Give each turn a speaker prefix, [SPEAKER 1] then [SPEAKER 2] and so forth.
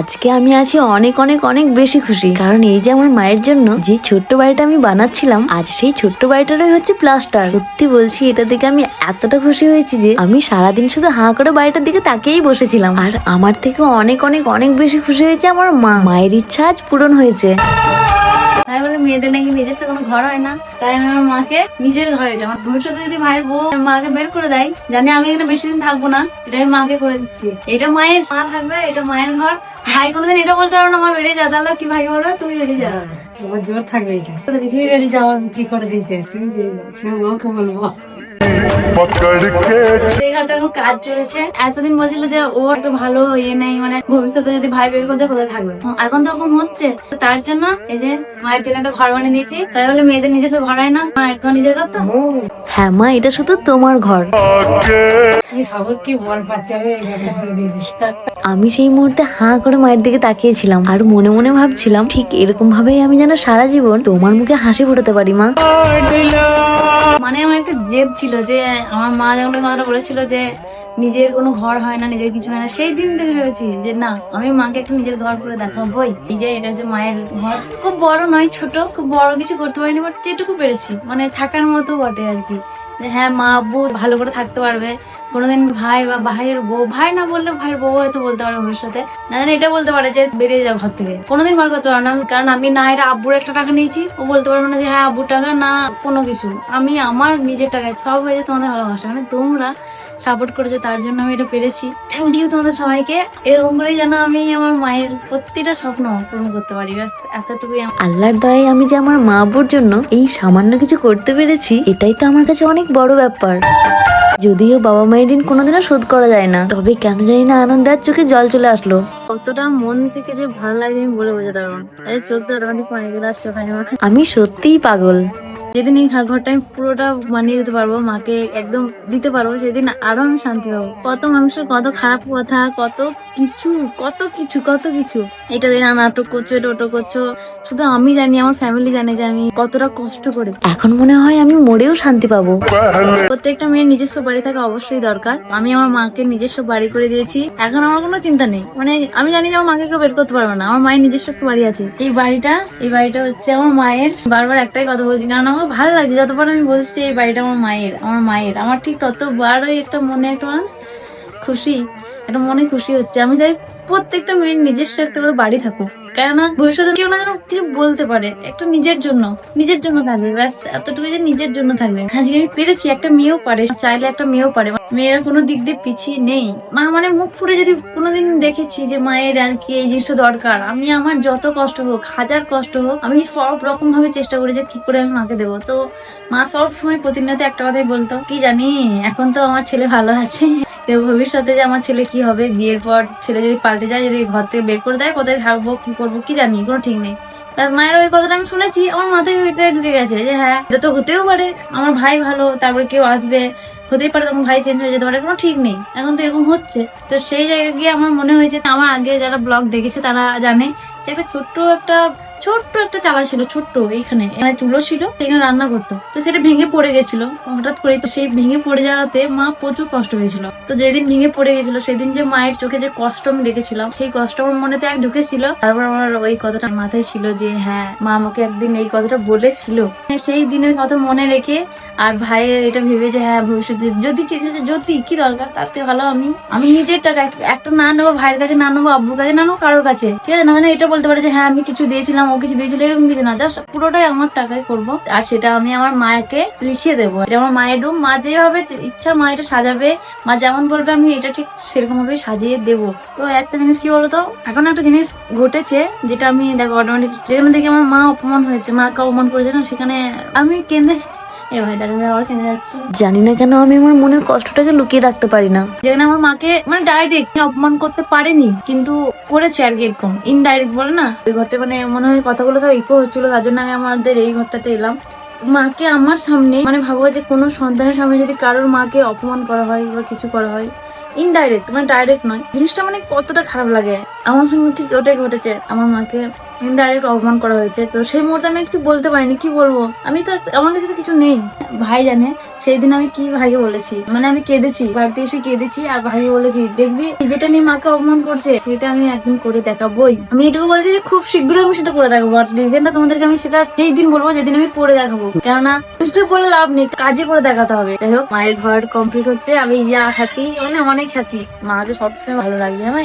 [SPEAKER 1] আজকে আমি আছি অনেক অনেক অনেক বেশি খুশি। কারণ এই যে আমার মায়ের জন্য যে ছোট্ট বাড়িটা আমি বানাচ্ছিলাম, আজ সেই ছোট্ট বাড়িটারই হচ্ছে প্লাস্টার সত্যি বলছি, এটা দেখে আমি এতটা খুশি হয়েছি যে আমি সারাদিন শুধু হাঁ করে বাড়িটার দিকে তাকিয়েই বসেছিলাম। আর আমার থেকে অনেক অনেক অনেক বেশি খুশি হয়েছে আমার মা। মায়ের ইচ্ছা আজ পূরণ হয়েছে।
[SPEAKER 2] তাই বলে মেয়েদের নাকি নিজের তো কোনো ঘর হয় না? তাই আমি আমার মাকে নিজের ঘরে দিলাম। ভবিষ্যতে যদি ভাইয়ের বউ মাকে বের করে দেয় জানি আমি এখানে বেশি দিন থাকব না এটা আমি মাকে করে দিচ্ছি। এটা মায়ের মা থাকবে এটা মায়ের ঘর। ভাই কোনোদিন এটা বলতে পারব না মা বেরিয়ে যা জানলো কি ভাই বলবে? তুমি বেরিয়ে যাও।
[SPEAKER 3] তোমার জোর থাকবে এটা।
[SPEAKER 2] করে।
[SPEAKER 3] বেরিয়ে যাওয়ার ঠিক করে দিয়েছে। বলব।
[SPEAKER 2] কাজ চলেছে। এতদিন বলছিল যে ওর একটা ভালো ইয়ে নেই মানে ভবিষ্যতে যদি ভাই বের করতে কোথায় থাকবে? এখন তো ওরকম হচ্ছে। তার জন্য এই যে মায়ের জন্য একটা ঘর বানিয়ে দিয়েছি। তাই বলে মেয়েদের নিজস্ব ঘর হয় না মা নিজের কথা
[SPEAKER 1] হ্যাঁ মা এটা শুধু তোমার ঘর।
[SPEAKER 3] আমি
[SPEAKER 1] সেই মুহূর্তে হাঁ করে মায়ের দিকে তাকিয়েছিলাম আর মনে মনে ভাবছিলাম ঠিক এরকম ভাবেই আমি যেন সারা জীবন তোমার মুখে হাসি ফোটাতে পারি মা।
[SPEAKER 2] মানে আমার একটা জেদ ছিল যে আমার মা যখন কথাটা বলেছিল যে নিজের কোনো ঘর হয় না, নিজের কিছু হয় না, সেই দিন থেকে ভেবেছি যে না, আমি মাকে একটা নিজের ঘর করে দেখাবোই যে এটা যে মায়ের ঘর। খুব বড় নয়, ছোট, খুব বড় কিছু করতে পারিনি বাট যেটুকু পেরেছি। মানে থাকার মতো বটে আর কি। যে হ্যাঁ মা, আব্বু ভালো করে থাকতে পারবে কোনোদিন ভাই বা ভাইয়ের বউ ভাই না বললে ভাইয়ের বউ হয়তো বলতে পারে ভবিষ্যতে। না এটা বলতে পারে যে বেরিয়ে যাও ঘর থেকে। কোনোদিন বার করতে পারবে না কারণ আমি না, এর আব্বুর একটা টাকা নিয়েছি। ও বলতে পারবে না যে হ্যাঁ আব্বুর টাকা, না, কোনো কিছু। আমি আমার নিজের টাকায় সব হয়েছে তোমাদের ভালোবাসা। মানে তোমরা সাপোর্ট করেছে, তার জন্য আমি এটা পেরেছি। থ্যাংক ইউ তোমাদের সবাইকে। এরকম করেই যেন আমি আমার মায়ের প্রতিটা স্বপ্ন পূরণ করতে পারি। ব্যাস, এতটুকুই
[SPEAKER 1] আল্লাহর দয়ায় আমি যে আমার মা আব্বুর জন্য এই সামান্য কিছু করতে পেরেছি, এটাই তো আমার কাছে অনেক বড় ব্যাপার। যদিও বাবা মায়ের ঋণ কোনোদিনও শোধ করা যায় না। তবে কেন জানি না আনন্দ আর চোখে জল চলে আসলো।
[SPEAKER 2] কতটা মন থেকে যে ভালো লাগে আমি বলে বোঝাতে পারব না। চোখ অটোমেটিক পানি চলে আসছে
[SPEAKER 1] আমি সত্যিই পাগল।
[SPEAKER 2] যেদিন এই ঘরটা আমি পুরোটা বানিয়ে দিতে পারব মাকে একদম দিতে পারব সেদিন আরও আমি শান্তি পাবো। কত মানুষের কত খারাপ কথা কত কিছু কত কিছু কত কিছু। এটা দিয়ে নাটক করছ এটা ওটা করছ। শুধু আমি জানি আমার ফ্যামিলি জানে যে আমি কতটা কষ্ট করে।
[SPEAKER 1] এখন মনে হয় আমি মরেও শান্তি পাবো।
[SPEAKER 2] প্রত্যেকটা মেয়ের নিজস্ব বাড়ি থাকা অবশ্যই দরকার। আমি আমার মাকে নিজস্ব বাড়ি করে দিয়েছি। এখন আমার কোনো চিন্তা নেই। মানে আমি জানি যে আমার মাকে কেউ বের করতে পারবে না। আমার মায়ের নিজস্ব বাড়ি আছে। এই বাড়িটা এই বাড়িটা হচ্ছে আমার মায়ের বারবার একটাই কথা বলছি। কারণ আমার ভালো লাগছে, যতবার আমি বলছি এই বাড়িটা আমার মায়ের আমার মায়ের, আমার ঠিক ততবারই একটা মনে একটা খুশি? একটা মনে খুশি হচ্ছে। আমি চাই প্রত্যেকটা মেয়ের নিজস্ব একটা করে বাড়ি থাকুক। কেননা ভবিষ্যতে কেউ না যেন কিছু বলতে পারে। একটা নিজের জন্য নিজের জন্য থাকবে। ব্যাস এতটুকু যে নিজের জন্য থাকবে। আজকে আমি পেরেছি একটা মেয়েও পারে। চাইলে একটা মেয়েও পারে। মেয়েরা কোনো দিক দিয়ে পিছিয়ে নেই। মা মানে মুখ ফুটে যদি কোনোদিন দেখেছি যে মায়ের আর কি এই জিনিসটা দরকার, আমি আমার যত কষ্ট হোক, হাজার কষ্ট হোক, আমি সব রকম ভাবে চেষ্টা করি যে কি করে আমি মাকে দেবো। তো মা সব সময় প্রতিনিয়ত একটা কথাই বলতো, কি জানি, এখন তো আমার ছেলে ভালো আছে। তো ভবিষ্যতে যে আমার ছেলে কি হবে, বিয়ের পর ছেলে যদি পাল্টে যায়, যদি ঘর থেকে বের করে দেয়, কোথায় থাকব, কি করব, কি জানি, কোনো ঠিক নেই। মায়ের ওই কথাটা আমি শুনেছি, আমার মাথায় ওইটা ঢুকে গেছে যে হ্যাঁ এটা তো হতেও পারে, আমার ভাই ভালো, তারপরে কেউ আসবে, হতেই পারে তখন ভাই চেঞ্জ হয়ে যেতে পারে, কোনো ঠিক নেই। এখন তো এরকম হচ্ছে। তো সেই জায়গায় গিয়ে আমার মনে হয়েছে, আমার আগে যারা ব্লগ দেখেছে তারা জানে যে একটা ছোট্ট একটা ছোট্ট একটা চালা ছিল, ছোট্ট, এখানে। এখানে চুলো ছিল, এখানে রান্না করতো। তো সেটা ভেঙে পড়ে গেছিল, হঠাৎ করে তো সেই ভেঙে পড়ে যাওয়াতে মা প্রচুর কষ্ট হয়েছিল তো যেদিন ভেঙে পড়ে গেছিল, সেদিন যে মায়ের চোখে যে কষ্ট আমি দেখেছিলাম, সেই কষ্ট আমার মনেতে এক ঢুকেছিল। তারপর আমার ওই কথাটা মাথায় ছিল যে হ্যাঁ মা আমাকে একদিন এই কথাটা বলেছিল। সেই দিনের কথা মনে রেখে আর ভাইয়ের এটা ভেবে যে হ্যাঁ ভবিষ্যতে যদি যদি কি দরকার থেকে ভালো আমি আমি নিজের টাকা একটা না নেব, ভাইয়ের কাছে না নেব, আব্বুর কাছে না নেব, কারোর কাছে। ঠিক আছে? না এটা বলতে পারে যে হ্যাঁ আমি কিছু দিয়েছিলাম ও কিছু দিয়েছিল, এরকম কিছু না জাস্ট পুরোটাই আমার টাকায় করব। আর সেটা আমি আমার মাকে লিখিয়ে দেবো। এটা আমার মায়ের রুম মা যেভাবে ইচ্ছা মা এটা সাজাবে, মা যেমন বলবে আমি এটা ঠিক সেরকম ভাবে সাজিয়ে দেবো। তো একটা জিনিস কি বলতো, এখন একটা জিনিস ঘটেছে, যেটা আমি দেখো অটোমেটিক যেখানে দেখে আমার মা অপমান হয়েছে মাকে অপমান করেছে না, সেখানে আমি কেঁদে এ ভাই আমি আবার কেঁদে যাচ্ছি।
[SPEAKER 1] জানি না কেন আমি আমার মনের কষ্টটাকে লুকিয়ে রাখতে পারি না।
[SPEAKER 2] যেখানে আমার মাকে মানে ডাইরেক্ট অপমান করতে পারেনি কিন্তু করেছে আর কি এরকম ইনডাইরেক্ট বলে না? ওই ঘরটা মানে মনে হয় কথাগুলো তো ইকো হচ্ছিল তার জন্য আমি আমাদের এই ঘরটাতে এলাম। মাকে আমার সামনে মানে ভাবো যে কোনো সন্তানের সামনে যদি কারোর মাকে অপমান করা হয় বা কিছু করা হয় ইনডাইরেক্ট মানে ডাইরেক্ট নয়। জিনিসটা মানে কতটা খারাপ লাগে। আমার সঙ্গে ঠিক ওটাই ঘটেছে। আমার মাকে ইনডাইরেক্ট অপমান করা হয়েছে। তো সেই মুহূর্তে আমি কিছু বলতে পারিনি, কি বলব? আমি তো আমার কাছে তো কিছু নেই। ভাই জানে সেই দিন আমি কি ভাইকে বলেছি? মানে আমি কেঁদেছি, বাড়িতে এসে কেঁদেছি আর ভাইকে বলেছি, দেখবি, যেটা নিয়ে মাকে অপমান করছে, সেটা আমি একদিন করে দেখাবোই। আমি এটুকু বলছি যে খুব শীঘ্রই আমি সেটা করে দেখাবো। আর ডিজাইনটা তোমাদেরকে আমি সেটা সেই দিন বলব যেদিন আমি পরে দেখাবো। কেননা বুঝতে বলে লাভ নেই কাজে করে দেখাতে হবে। যাই হোক, মায়ের ঘর কমপ্লিট হচ্ছে। আমি ইয়া হ্যাপি মানে অনেক হ্যাপি মাকে সবসময় ভালো লাগবে আমার